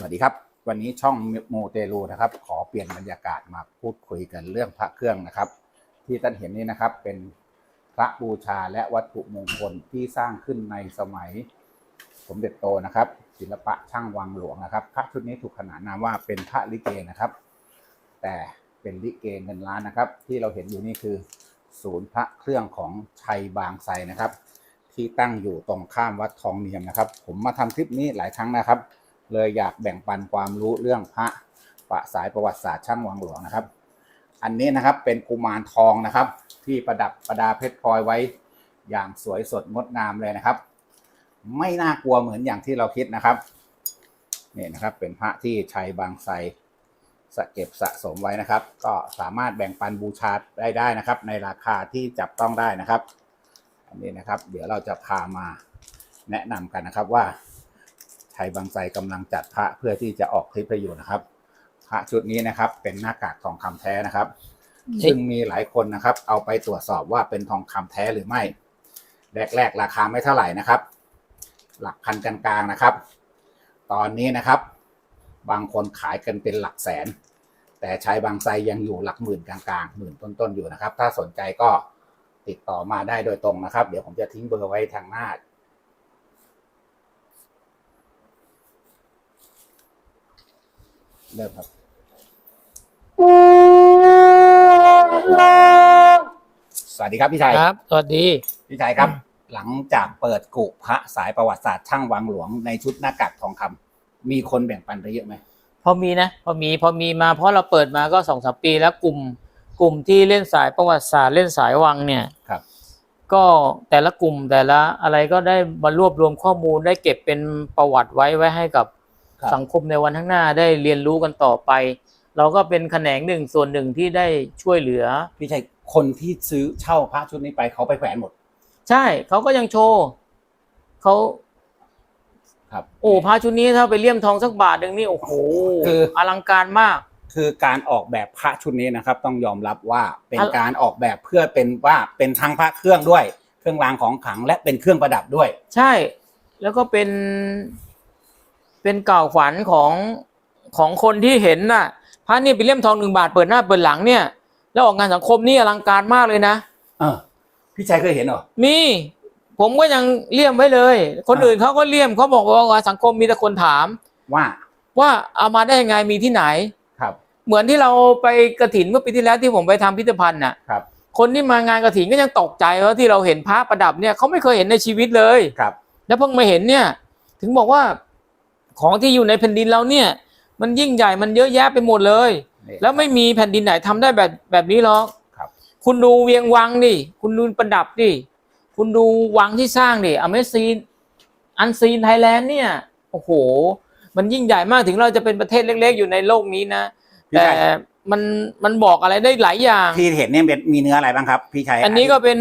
สวัสดีครับ วันนี้ช่องโมเตลูนะครับ ขอเปลี่ยนบรรยากาศมาพูดคุยกันเรื่องพระเครื่องนะครับ ที่ท่านเห็นนี้นะครับเป็นพระบูชาและวัตถุมงคลที่สร้างขึ้นในสมัยสมเด็จโตนะครับ ศิลปะช่างวังหลวงนะครับพระชุดนี้ถูกขนานนามว่าเป็นพระลิเกนะครับ แต่เป็นลิเกเงินล้านนะครับ ที่เราเห็นอยู่นี่คือ ศูนย์พระเครื่องของชัยบางไทรนะครับ ที่ตั้งอยู่ตรงข้ามวัดทองเนียมนะครับ ผมมาทำคลิปนี้หลายครั้งนะครับ เลยอยากแบ่งปันความรู้เรื่องพระประสายประวัติศาสตร์ช่างวังหลวงนะครับ อันนี้นะครับเป็นกุมารทองนะครับ ที่ประดับประดาเพชรพลอยไว้อย่างสวยสดงดงามเลยนะครับ ไม่น่ากลัวเหมือนอย่างที่เราคิดนะครับนี่นะครับเป็นพระที่ชัยบางไทรสะเก็บสะสมไว้นะครับ ก็สามารถแบ่งปันบูชาได้ได้นะครับ ในราคาที่จับต้องได้นะครับ อันนี้นะครับ เดี๋ยวเราจะพามาแนะนำกันนะครับว่า ชัยบางไทรกำลังจัดพระเพื่อที่จะออกคลิปให้อยู่นะครับ พระชุดนี้นะครับ เป็นหน้ากากทองคำแท้นะครับ ซึ่งมีหลายคนนะครับ เอาไปตรวจสอบว่าเป็นทองคำแท้หรือไม่ แรก ๆ ราคาไม่เท่าไหร่นะครับ หลักพันกลางๆนะครับ ตอนนี้นะครับ บางคนขายกันเป็นหลักแสน แต่ชัยบางไทรยังอยู่หลักหมื่นกลางๆหมื่นต้นๆอยู่นะครับ ถ้าสนใจก็ติดต่อมาได้โดยตรงนะครับ เดี๋ยวผมจะทิ้งเบอร์ไว้ทางหน้า เริ่มครับสวัสดีครับพี่ชัยครับ สวัสดี พี่ชัยครับ หลังจากเปิดกุพระสายประวัติศาสตร์ช่างวังหลวงในชุดหน้ากากทองคำมีคนแบ่งปันไปเยอะไหมพอมีนะพอมีพอมีมาเพราะเราเปิดมาก็สองสามปีแล้วกลุ่ม กลุ่มที่เล่นสายประวัติศาสตร์เล่นสายวังเนี่ยครับ ก็แต่ละกลุ่มแต่ละอะไรก็ได้มารวบรวมข้อมูลได้เก็บเป็นประวัติไว้ไว้ให้กับครับ สังคมในวันข้างหน้าได้เรียนรู้กันต่อไป เราก็เป็นแขนงหนึ่งส่วนหนึ่งที่ได้ช่วยเหลือ พี่ชัยคนที่ซื้อเช่าพระชุดนี้ไปเขาไปแขวนหมด ใช่เขาก็ยังโชว์เขาครับ โอ้พระชุดนี้ถ้าไปเลี่ยมทองสักบาทหนึ่งนี่โอ้โหคือ อลังการมาก คือการออกแบบพระชุดนี้นะครับ ต้องยอมรับว่าเป็นอะการออกแบบเพื่อเป็นว่าเป็นทั้งพระเครื่องด้วย เครื่องรางของขลังและเป็นเครื่องประดับด้วย ใช่ แล้วก็เป็น เป็นเก่าวขวัญของของคนที่เห็นน่ะพระนี่เป็นเล่มทองหนึ่งบาทเปิดหน้าเปิดหลังเนี่ย แล้วออกงานสังคมนี่อลังการมากเลยนะเออพี่ชัยเคยเห็นเหรอ มีผมก็ยังเลี่ยมไว้เลย คนอ่าอื่นเขาก็เลี่ยมเขาบอกว่าสังคมมีแต่คนถาม ว่า ว่าเอามาได้ยังไงมีที่ไหนครับ เหมือนที่เราไปกระถินเมื่อปีที่แล้วที่ผมไปทำพิพิธภัณฑ์น่ะครับ คนที่มางานกระถินก็ยังตกใจว่าที่เราเห็นพระประดับเนี่ยเขาไม่เคยเห็นในชีวิตเลยครับ แล้วเพิ่งมาเห็นเนี่ย ถึงบอกว่า ของที่อยู่ในแผ่นดินเราเนี่ย มันยิ่งใหญ่มันเยอะแยะไปหมดเลยนี่แล้วไม่มีแผ่นดินไหนทำได้แบบแบบนี้หรอกครับคุณดูเวียงวังดิคุณดูประดับดิคุณดูวังที่สร้างดิอเมซีนอันซีนไทยแลนด์เนี่ยโอ้โห มันยิ่งใหญ่มากถึงเราจะเป็นประเทศเล็ก ๆ อยู่ในโลกนี้นะพี่แต่ชัยมันมันบอกอะไรได้หลายอย่างที่เห็นเนี่ยเป็นมีเนื้ออะไรบ้างครับ พี่ชัยอันนี้ก็เป็น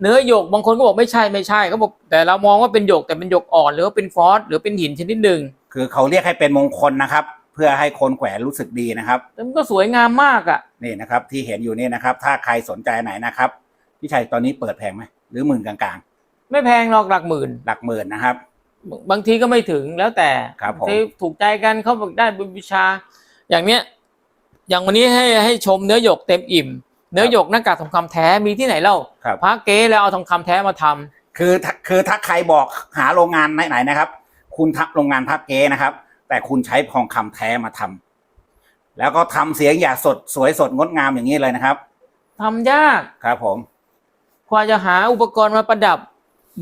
เนื้อหยกบางคนก็บอกไม่ใช่ไม่ใช่เขาบอกแต่เรามองว่าเป็นหยกแต่เป็นหยกอ่อน หรือว่าเป็นฟอสหรือเป็นหินชนิดหนึ่ง คือเขาเรียกให้เป็นมงคลนะครับ เพื่อให้คนแขวนรู้สึกดีนะครับ แต่มันก็สวยงามมากอะ นี่นะครับ ที่เห็นอยู่นี่นะครับ ถ้าใครสนใจไหนนะครับพี่ชัยตอนนี้เปิดแพงไหมหรือหมื่นกลางไม่แพงหรอกหลักหมื่น ๆ หลักหมื่นนะครับ บางทีก็ไม่ถึงแล้วแต่ครับผม ที่ถูกใจกันเขาบอกได้บุญบูชา อย่างเนี้ย อย่างวันนี้ให้ให้ชมเนื้อหยกเต็มอิ่ม เนื้อหยกหน้ากากทองคำแท้มีที่ไหนเล่าครับ พระเก๊แล้วเอาทองคำแท้มาทำคือถ้าคือถ้าใครบอกหาโรงงานไหนๆนะครับ คุณทับโรงงานพับเก้นะครับ แต่คุณใช้ทองคำแท้มาทำแล้วก็ทำเสียงอย่าสดสวยสดงดงามอย่างนี้เลยนะครับทำยากครับผมกว่าจะหาอุปกรณ์มาประดับ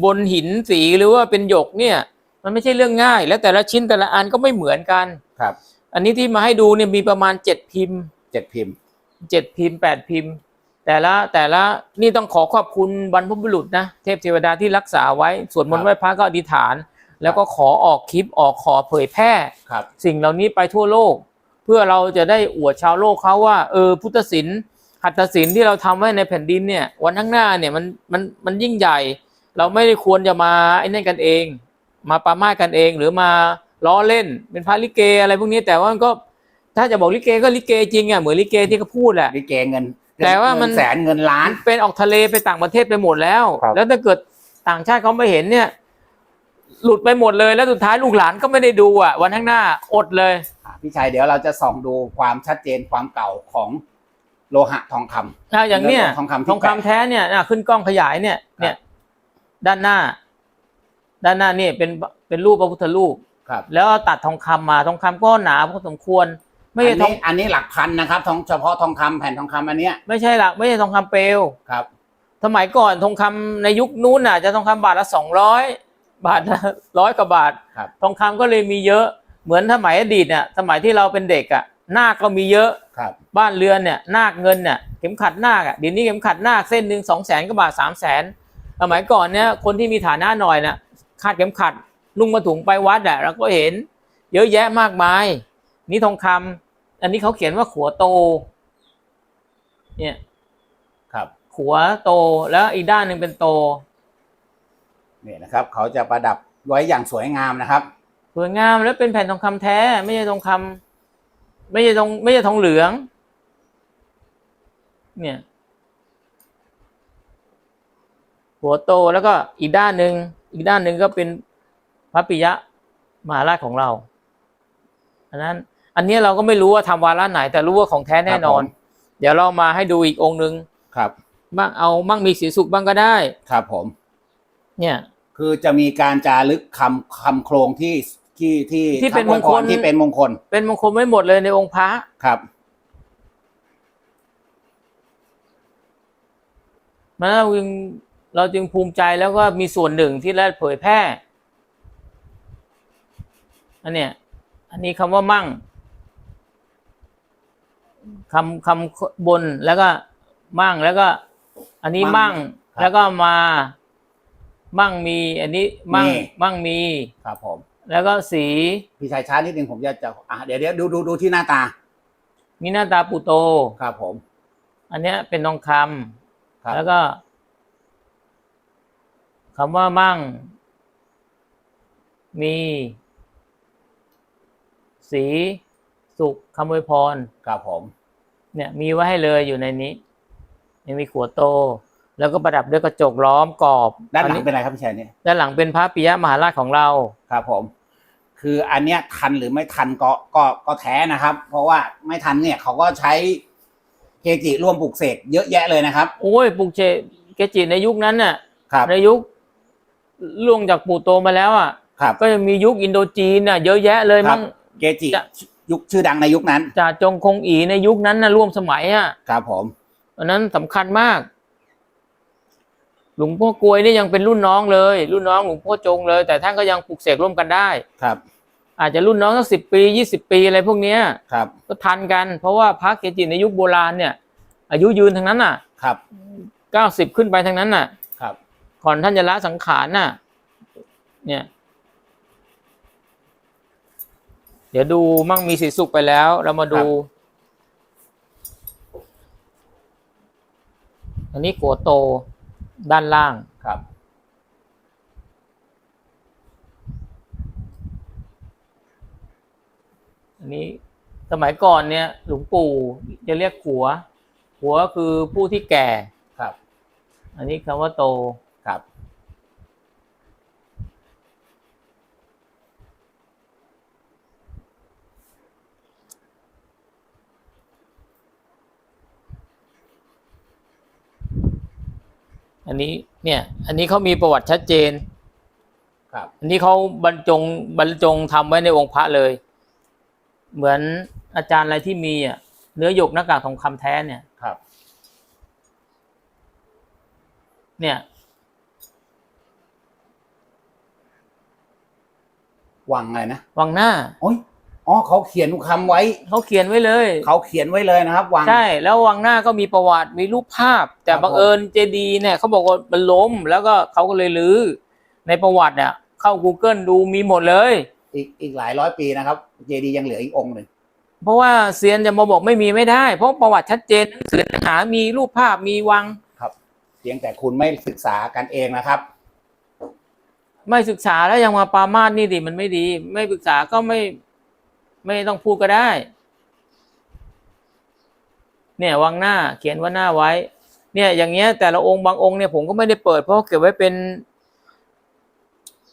บนหินสีหรือว่าเป็นหยกเนี่ย มันไม่ใช่เรื่องง่าย และแต่ละชิ้นแต่ละอันก็ไม่เหมือนกันครับ อันนี้ที่มาให้ดูเนี่ยมีประมาณเจ็ดพิมพ์เจ็ดพิมพ์เจ็ดพิมพ์แปดพิมพ์ แต่ละแต่ละนี่ต้องขอขอบคุณบรรพบุรุษนะเทพเทวดาที่รักษาไว้สวดมนต์ไหว้พระก็อธิษฐาน แล้วก็ขอออกคลิปออกขอเผยแพร่ ครับสิ่งเหล่านี้ไปทั่วโลก เพื่อเราจะได้อวดชาวโลกเขาว่า เออ พุทธศิลป์หัตถศิลป์ที่เราทำไว้ในแผ่นดินเนี่ย วันข้างหน้าเนี่ยมันมันมันยิ่งใหญ่ เราไม่ได้ควรจะมาไอ้นั่นกันเอง มาปรามาสกันเองหรือมาล้อเล่นเป็นพระลิเกอะไรพวกนี้แต่ว่ามันก็ถ้าจะบอกลิเกก็ลิเกจริงอะเหมือนลิเกที่เขาพูดแหละ ลิเกเงินแต่ว่ามันเงิแสนเงินล้าน เป็นออกทะเลไปต่างประเทศไปหมดแล้ว ครับ แล้วถ้าเกิดต่างชาติเขาไม่เห็นเนี่ย หลุดไปหมดเลยแล้วสุดท้ายลูกหลานก็ไม่ได้ดูอะ วันข้างหน้าอดเลย อะพี่ชัยเดี๋ยวเราจะส่องดูความชัดเจนความเก่าของโลหะทองคำอะอย่างเนี้ยทองคำที่ทองคำแท้เนี่ยน่ะขึ้นกล้องขยายเนี่ยเนี่ย ด้านหน้า ด้านหน้านี่เป็นเป็นรูปพระพุทธรูป ครับ แล้วตัดทองคำมาทองคำก็หนาพอสมควร ไม่อัใช่นทองนี้อันนี้หลักพันนะครับทองเฉพาะทองคำแผ่นทองคำอันเนี้ยไม่ใช่หลักไม่ใช่ทองคำเปลว ครับ สมัยก่อนทองคำในยุคนู้นน่ะจะทองคำบาทละสองร้อย บาทละร้อยกว่าบาท ครับ ทองคำก็เลยมีเยอะเหมือนสมัยอดีตเนี่ยสมัยที่เราเป็นเด็กอะนาคก็มีเยอะครับ บ้านเรือนเนี่ยนาคเงินเนี่ยเข็มขัดนาคอะเดี๋ยวนี้เข็มขัดนาคเส้นหนึ่งสองแสนกว่าบาทสามแสนสมัยก่อนเนี่ยคนที่มีฐานะหน่อยน่ะคาดเข็มขัดนุ่งมาถุงไปวัดอะเราก็เห็น เยอะแยะมากมาย นี่ทองคำอันนี้เขาเขียนว่าขัวโต เนี่ย ครับ ขัวโตแล้วอีกด้านหนึ่งเป็นโต นี่นะครับ เขาจะประดับไว้อย่างสวยงามนะครับ สวยงามแล้วเป็นแผ่นทองคำแท้ ไม่ใช่ทองคำไม่ใช่ทองไม่ใช่ทองเหลือง เนี่ย หัวโตแล้วก็อีกด้านหนึ่งอีกด้านหนึ่งก็เป็นพระปิยะมหาราชของเราอันนั้น อันนี้เราก็ไม่รู้ว่าทำวาระไหน แต่รู้ว่าของแท้แน่นอนครับผมเดี๋ยวเรามาให้ดูอีกองค์หนึ่งครับบ้างเอามั่งมีสีสุขบ้างก็ได้ ครับผม เนี่ย คือจะมีการจารึกคำคำโครงที่ที่ที่ที่เป็นคำอวยพรมงคลที่เป็นมงคลเป็นมงคลไม่หมดเลยในองค์พระ ครับ มันเราจึงเราจึงภูมิใจแล้วก็มีส่วนหนึ่งที่ได้เผยแพร่อันเนี้ยอันนี้คำว่ามั่งคำคำบนแล้วก็มั่งแล้วก็ อันนี้มั่มั่งงครับ แล้วก็มา มั่งมีอันนี้มั่งมี มั่งมี ครับผม แล้วก็สีพี่ชายช้านิดนึงผมจะจะอะเดี๋ยวเดี๋ยวดูดูดูที่หน้าตา มีหน้าตาปุโต ครับผม อันเนี้ยเป็นทองคครับำแล้วก็คำว่ามั่ง มี สีสุขคำอวยพร ครับผม เนี่ยมีไว้ให้เลยอยู่ในนี้ยังมีขวดโต แล้วก็ประดับด้วยกระจกล้อมกรอบด้านหลังอัเป็นอะไรครับพี่ชายเนี่ยด้านหลังเป็นพระปิยมหาราชของเราครับผม คืออันเนี้ยทันหรือไม่ทันก็ก็ก็แท้นะครับ เพราะว่าไม่ทันเนี่ยเขาก็ใช้เกจิร่วมปลูกเสกเยอะแยะเลยนะครับโอ้ยปุกเจเกจิในยุคนั้นน่ะครับในยุคล่วงจากปู่โตมาแล้วอะครับก็ยังมียุคอินโดจีนน่ะเยอะแยะเลยครัมั่บงเกจิจะยุคชื่อดังในยุคนั้นจ่าจงคงอีในยุคนั้นนะร่วมสมัยอะครับผมอันนั้นสำคัญมาก หลวงพ่อกลวยนี่ยังเป็นรุ่นน้องเลย รุ่นน้องหลวงพ่อจงเลย แต่ท่านก็ยังปลูกเสกร่วมกันได้ ครับ อาจจะรุ่นน้องสักสิบปียี่สิบปีอะไรพวกเนี้ยครับ ก็ทันกัน เพราะว่าพระเกจิในยุคโบราณเนี่ย อายุยืนทั้งนั้นน่ะ ครับเก้าสิบขึ้นไปทั้งนั้นน่ะ ครับก่อนท่านจะละสังขารน่ะ เนี่ย เดี๋ยวดูมั่งมีสีสุขไปแล้ว เรามาดูอันนี้กัวโต ด้านล่างครับ อันนี้สมัยก่อนเนี่ย หลวงปู่จะเรียกขัว ขัวคือผู้ที่แก่ครับ อันนี้คำว่าโต อันนี้เนี่ย อันนี้เขามีประวัติชัดเจน ครับ อันนี้เขาบรรจงบรรจงทำไว้ในองค์พระเลย เหมือนอาจารย์อะไรที่มีอะเนื้อหยกหน้ากากทองคำแท้เนี่ยครับ เนี่ย วังอะไรนะวังหน้าโอ้ย อ๋อเขาเขียนคำไว้ เขาเขียนไว้เลย เขาเขียนไว้เลยนะครับวัง ใช่ แล้ววังหน้าก็มีประวัติมีรูปภาพ แต่ครับ บังเอิญเจดีย์เนี่ยเขาบอกว่ามันล้ม แล้วก็เขาก็เลยรื้อในประวัติอะเข้า Google ดูมีหมดเลย อีกอีกหลายร้อยปีนะครับ เจดีย์ยังเหลืออีกองค์หนึ่งเพราะว่าเซียนจะมาบอกไม่มีไม่ได้ เพราะประวัติชัดเจนหนังสือเนื้อหามีรูปภาพมีวังครับเพียงแต่คุณไม่ศึกษากันเองนะครับ ไม่ศึกษาแล้วยังมาปรามาสนี่ดิมันไม่ดี ไม่ศึกษาก็ไม่ ไม่ต้องพูดก็ได้ เนี่ยวังหน้าเขียนว่าหน้าไว้ เนี่ย อย่างเงี้ย แต่ละองค์บางองค์เนี่ยผมก็ไม่ได้เปิดเพราะเก็บไว้เป็น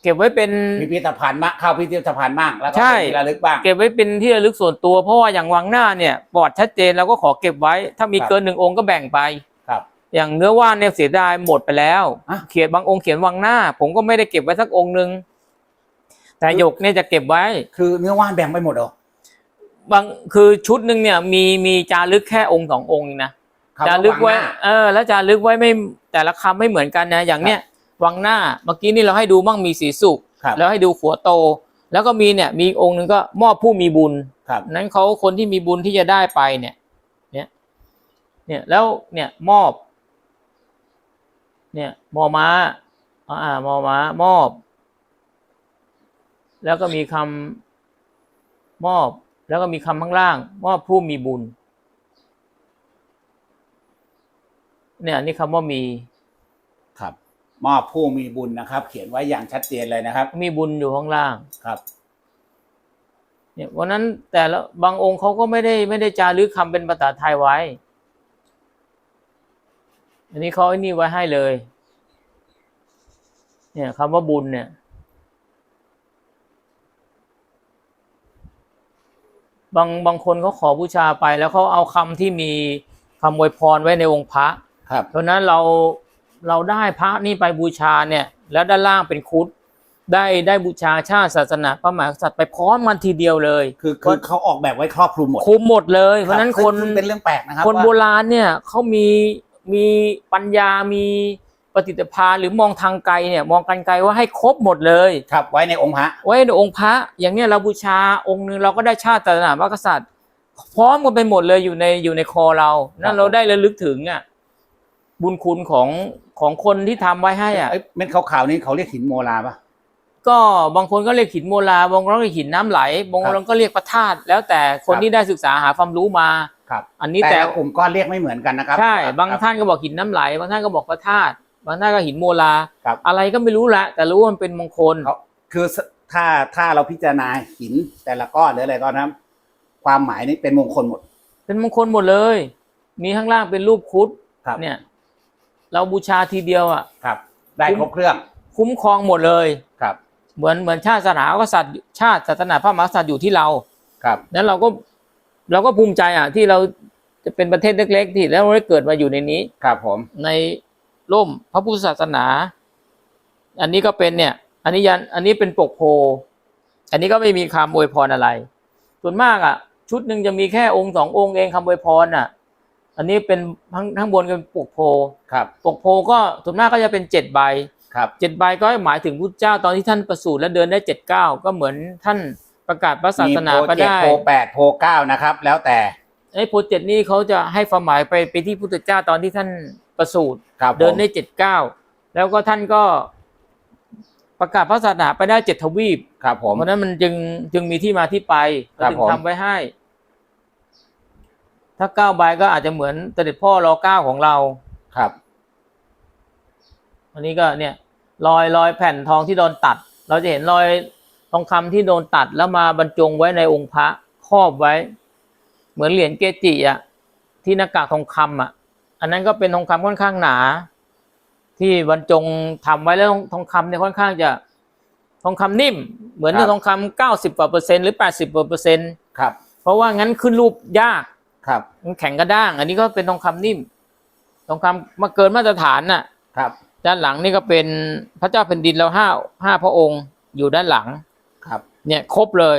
เก็บไว้เป็นพิพิธภัณฑ์มากเข้าพิพิธภัณฑ์บ้างแล้วก็ใช่เป็นที่ระลึกบ้าง เก็บไว้เป็นที่ระลึกส่วนตัวเพราะว่าอย่างวังหน้าเนี่ยปลอดชัดเจนเราก็ขอเก็บไว้ ถ้ามีครับ เกินหนึ่งองค์ก็แบ่งไป ครับ อย่างเนื้อว่านเนี่ยเสียดายหมดไปแล้ว อะ เขียนบางองค์เขียนวังหน้า ผมก็ไม่ได้เก็บไว้สักองค์หนึ่งแต่หยกเนี่ยจะเก็บไว้ คือเนื้อว่านแบ่งไปหมดเหรอ บางคือชุดหนึ่งเนี่ยมีมีจารึกแค่องค์สององค์เองนะคำจารึกไว้งหน้าเออแล้วจารึกไว้ไม่แต่ละคำไม่เหมือนกันนะอย่างเนี้ยวังหน้าเมื่อกี้นี่เราให้ดูมั่งมีสีสุกครับแล้วให้ดูขัวโต แล้วก็มีเนี่ยมีองค์หนึ่งก็มอบผู้มีบุญครับนั้นเขาคนที่มีบุญที่จะได้ไปเนี่ย เนี่ย เนี่ยแล้วเนี่ยมอบ เนี่ยมอม้าอ่ามอม้ามอบ แล้วก็มีคำมอบ แล้วก็มีคำข้างล่างมอบผู้มีบุญ เนี่ยอันนี่คำว่ามีครับ มอบผู้มีบุญนะครับ เขียนไว้อย่างชัดเจนเลยนะครับ มีบุญอยู่ข้างล่างครับ เนี่ยวันนั้นแต่ละบางองค์เขาก็ไม่ได้ไม่ได้จารึกคำเป็นภาษาไทยไว้ อันนี้เขาไอ้นี่ไว้ให้เลย เนี่ยคำว่าบุญเนี่ย บางบางคนเขาขอบูชาไป แล้วเขาเอาคำที่มีคำอวยพรไว้ในองค์พระครับเพราะฉะนั้นเราเราได้พระนี่ไปบูชาเนี่ย แล้วด้านล่างเป็นครุฑได้ได้บูชาชาติศาสนาพระมหากษัตริย์ไปพร้อมกันทีเดียวเลย คือคือเขาออกแบบไว้ครอบคลุมหมดคุมหมดเลย เพราะฉะนั้นรับคนซึ่งเป็นเรื่องแปลกนะครับคนว่าโบราณเนี่ยเขามีมีปัญญามีป ฏิติภาณหรือมองทางไกลเนี่ยมองกันไกลว่าให้ครบหมดเลย ครับ ไว้ในองค์พระไว้ในองค์พระ อย่างเนี้ยเราบูชาองค์หนึ่งเราก็ได้ชาติศาสนาพระกษัตริย์ พร้อมกันไปหมดเลยอยู่ในอยู่ในคอเรา นั่นเราได้ระลึกถึงอะบุญคุณของของคนที่ทำไว้ให้อะ เอ้ยเม็ดขาวๆนี่เขาเรียกหินโมลาปะ ก็บางคนก็เรียกหินโมลาบางคนก็เรียกหินน้ำไหลบางคนก็เรียกพระธาตุแล้วแต่คนครับ ที่ได้ศึกษาหาความรู้มา ครับอันนี้แต่ แต่ละกลุ่มก็เรียกไม่เหมือนกันนะครับใช่ครับบางท่านก็บอกหินน้ำไหล บางท่านก็บอกพระธาตุ บางท่านก็หินโมลา ครับ อะไรก็ไม่รู้แหละ แต่รู้ว่ามันเป็นมงคล เขาคือถ้าถ้าเราพิจารณาหินแต่ละก้อนหรืออะไรก็นะครับความหมายนี้เป็นมงคลหมด เป็นมงคลหมดเลย มีข้างล่างเป็นรูปครุฑครับ เนี่ย เราบูชาทีเดียวอะ ครับ ได้ครบเครื่อง คุ้มครองหมดเลย ครับ เหมือนเหมือนชาติศาสนากษัตริย์ชาติศาสนาพระมหากษัตริย์อยู่ที่เรา ครับ นั้นเราก็เราก็ภูมิใจอะที่เราจะเป็นประเทศเล็กๆที่แล้วเราได้เกิดมาอยู่ในนี้ ครับผม ใน ร่มพระพุทธศาสนา อันนี้ก็เป็นเนี่ย อันนี้ยันอันนี้เป็นปกโพ อันนี้ก็ไม่มีคำอวยพรอะไร ส่วนมากอะ ชุดหนึ่งจะมีแค่องค์สององค์เองคำอวยพรอะ อันนี้เป็นทั้งทั้งบนก็เป็นปกโพครับปกโพก็ส่วนมากก็จะเป็นเจ็ดใบครับเจ็ดใบก็หมายถึงพุทธเจ้าตอนที่ท่านประสูติและเดินได้เจ็ดเก้าก็เหมือนท่านประกาศพระศามีสนาโพไปเจ็ดได้โพแปดโพเก้านะครับ แล้วแต่ไอ้โพเจ็ดนี่เขาจะให้ความหมายไปไปที่พุทธเจ้าตอนที่ท่าน ประสูติครับผมเดินได้เจ็ดเก้าแล้วก็ท่านก็ประกาศพระศาสนาไปได้เจ็ดทวีป ครับผม เพราะฉะนั้นมันจึงจึงมีที่มาที่ไปครับถึงผม ทำไว้ให้ ถ้าเก้าใบก็อาจจะเหมือนเสด็จพ่อรอเก้าของเรา ครับ อันนี้ก็เนี่ย รอยรอยแผ่นทองที่โดนตัด เราจะเห็นรอยทองคำที่โดนตัดแล้วมาบรรจงไว้ในองค์พระครอบไว้ เหมือนเหรียญเกจิอะที่หน้ากากทองคำอะ อันนั้นก็เป็นทองคำค่อนข้างหนา ที่บรรจงทำไว้แล้วทองทองคำเนี่ยค่อนข้างจะทองคำนิ่ม เหมือนครับทองคำเก้าสิบกว่าเปอร์เซ็นต์หรือแปดสิบกว่าเปอร์เซ็นต์ครับ เพราะว่างั้นขึ้นรูปยากครับมันแข็งกระด้าง อันนี้ก็เป็นทองคำนิ่ม ทองคำมาเกินมาตรฐานน่ะ ครับ ด้านหลังนี่ก็เป็นพระเจ้าแผ่นดินเราห้าห้าพระองค์อยู่ด้านหลังครับ เนี่ยครบเลย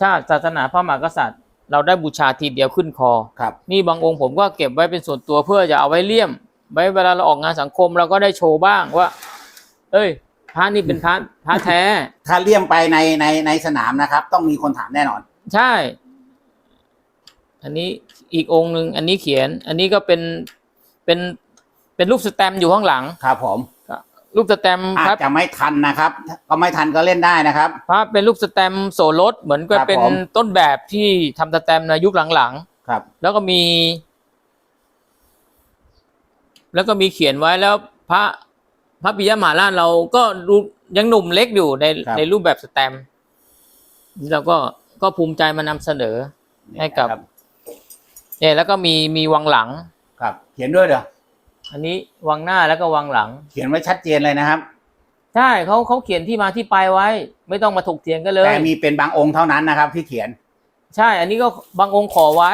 ชาติศาสนาพระมหากษัตริย์ เราได้บูชาทีเดียวขึ้นคอครับ นี่บางองค์ผมก็เก็บไว้เป็นส่วนตัวเพื่อจะเอาไว้เลี่ยม ไว้เวลาเราออกงานสังคมเราก็ได้โชว์บ้างว่า เอ้ยพระนี่เป็นพระพระแท้ ถ้าเลี่ยมไปในในในสนามนะครับ ต้องมีคนถามแน่นอน ใช่ อันนี้อีกองค์หนึ่งอันนี้เขียน อันนี้ก็เป็นเป็นเป็นรูปสแตมป์อยู่ข้างหลัง ครับผม รูปสแตมป์อาพจระจะไม่ทันนะครับ ก็ไม่ทันก็เล่นได้นะครับ พระเป็นรูปสแตมป์โสรถเหมือนกับครับเป็นผม ต้นแบบที่ทำสแตมป์ในยุคหลังครับ ๆ แล้วก็มี แล้วก็มีเขียนไว้แล้วพระพระปิยมหาราชเราก็ดูยังหนุ่มเล็กอยู่ในครับ ในรูปแบบสแตมป์นี่เราก็ก็ภูมิใจมานำเสนอ ให้กับครับเนี่ยแล้วก็มีมีวังหลัง ครับ เขียนด้วยเหรอ อันนี้วังหน้าแล้วก็วังหลัง เขียนไว้ชัดเจนเลยนะครับใใช่เขาเขาเขียนที่มาที่ไปไว้ ไม่ต้องมาถกเถียงกันเลยแต่มีเป็นบางองค์เท่านั้นนะครับ ที่เขียน ใช่ อันนี้ก็บางองค์ขอไว้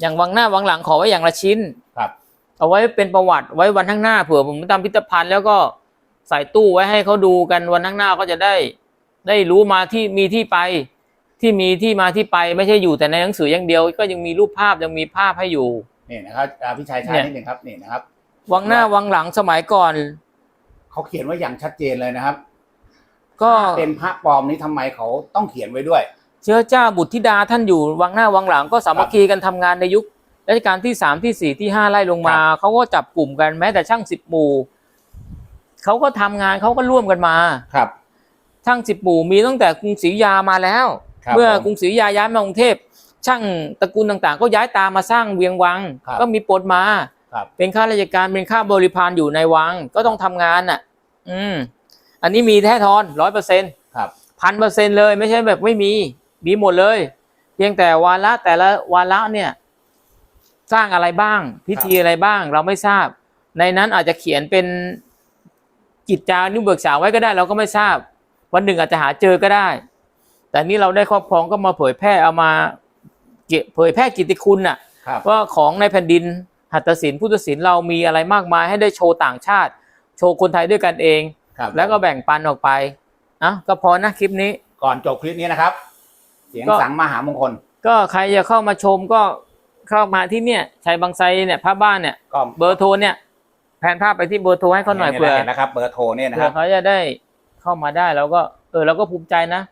อย่างวังหน้าวังหลังขอไว้อย่างละชิ้นครับ เอาไว้เป็นประวัติไว้วันข้างหน้าเผื่อผมทำพิพิธภัณฑ์แล้วก็ใส่ตู้ไว้ให้เขาดูกันวันข้างหน้าก็จะได้ ได้รู้มาที่มีที่ไป ที่มีที่มาที่ไปไม่ใช่อยู่แต่ในหนังสืออย่างเดียว ก็ยังมีรูปภาพยังมีภาพให้อยู่นี่นะครับอ่าพี่ชายชาเนี่ยนิดหนึ่งครับนี่นะครับ วังหน้าวังหลังสมัยก่อน เขาเขียนไว้อย่างชัดเจนเลยนะครับ ก็ถ้าเป็นพระปลอมนี้ทำไมเขาต้องเขียนไว้ด้วย เชื้อเจ้าบุตรธิดาท่านอยู่วังหน้าวังหลังก็สามัคคีกันทำงานในยุครัชกาลที่สามที่สี่ที่ห้าไล่ลงมาครับเขาก็จับกลุ่มกันแม้แต่ช่างสิบหมู่เขาก็ทำงานเขาก็ร่วมกันมา ครับ ช่างสิบหมู่มีตั้งแต่กรุงศรีอยุธยามาแล้ว ครับเมื่อผมกรุงศรีอยุธยาย้ายมากรุงเทพช่างตระกูลต่างๆ ก็ย้ายตามมาสร้างเวียงวัง ครับ ก็มีปลดมาครับ เป็นข้าราชการเป็นข้าบริพารอยู่ในวังก็ต้องทำงานน่ะ อืม อันนี้มีแท้ทอนร้อยเปอร์เซ็นครับพันเปอร์เซ็นเลย ไม่ใช่แบบไม่มี มีหมดเลย เพียงแต่วาระแต่ละวาระเนี่ย สร้างอะไรบ้าง พิธีอะไรบ้าง เราไม่ทราบ ในนั้นอาจจะเขียนเป็นกิจจานุเบิกษาไว้ก็ได้ เราก็ไม่ทราบ วันหนึ่งอาจจะหาเจอก็ได้ แต่นี่เราได้ครอบครองก็มาเผยแพร่เอามาเก็บเผยแพร่กิตติคุณน่ะครับว่าของในแผ่นดิน หัตถศิลป์พุทธศิลป์เรามีอะไรมากมายให้ได้โชว์ต่างชาติ โชว์คนไทยด้วยกันเอง ครับแล้วก็แบ่งปันออกไปอะก็พอนะคลิปนี้ ก่อนจบคลิปนี้นะครับ เสียงก็ สังมหามงคล ก็ใครจะเข้ามาชมก็เข้ามาที่เนี่ยชัยบางไทรเนี่ยพระบ้านเนี่ยก็เบอร์โทรเนี่ยแผนภาพไปที่เบอร์โทรให้เขาหน่อยเผื่อเห็นแล้วครับ เบอร์โทรเนี่ยนะคเผื่รัอบ เขาจะได้เข้ามาได้แล้วก็เออเราก็ภูมิใจนะ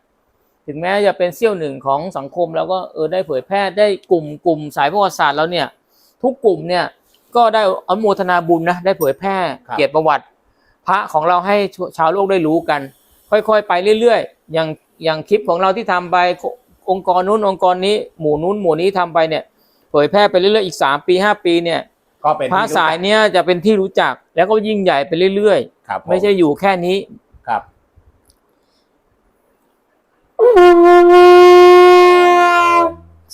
ถึงแม้จะเป็นเสี้ยวหนึ่งของสังคม แล้วก็เออได้เผยแพร่ได้กลุ่มกลุ่มสายประวัติศาสตร์แล้วเนี่ย ทุกกลุ่มเนี่ยก็ได้อนุโมทนาบุญนะได้เผยแพร่ครับเกียรติประวัติ พระของเราให้ชาวโลกได้รู้กัน ค่อยๆ ไปเรื่อยๆ อย่างอย่างคลิปของเราที่ทำไปองค์กรนู้นองค์กรนี้หมู่นู้นหมู่นี้ทำไปเนี่ยเผยแพร่ไปเรื่อยๆอีกสามปีห้าปีเนี่ยก็เป็นพระสายเนี้ยจะเป็นที่รู้จักแล้วก็ยิ่งใหญ่ไปเรื่อยครับๆไม่ใช่อยู่แค่นี้ครับ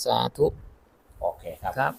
สาธุโอเคครับครับ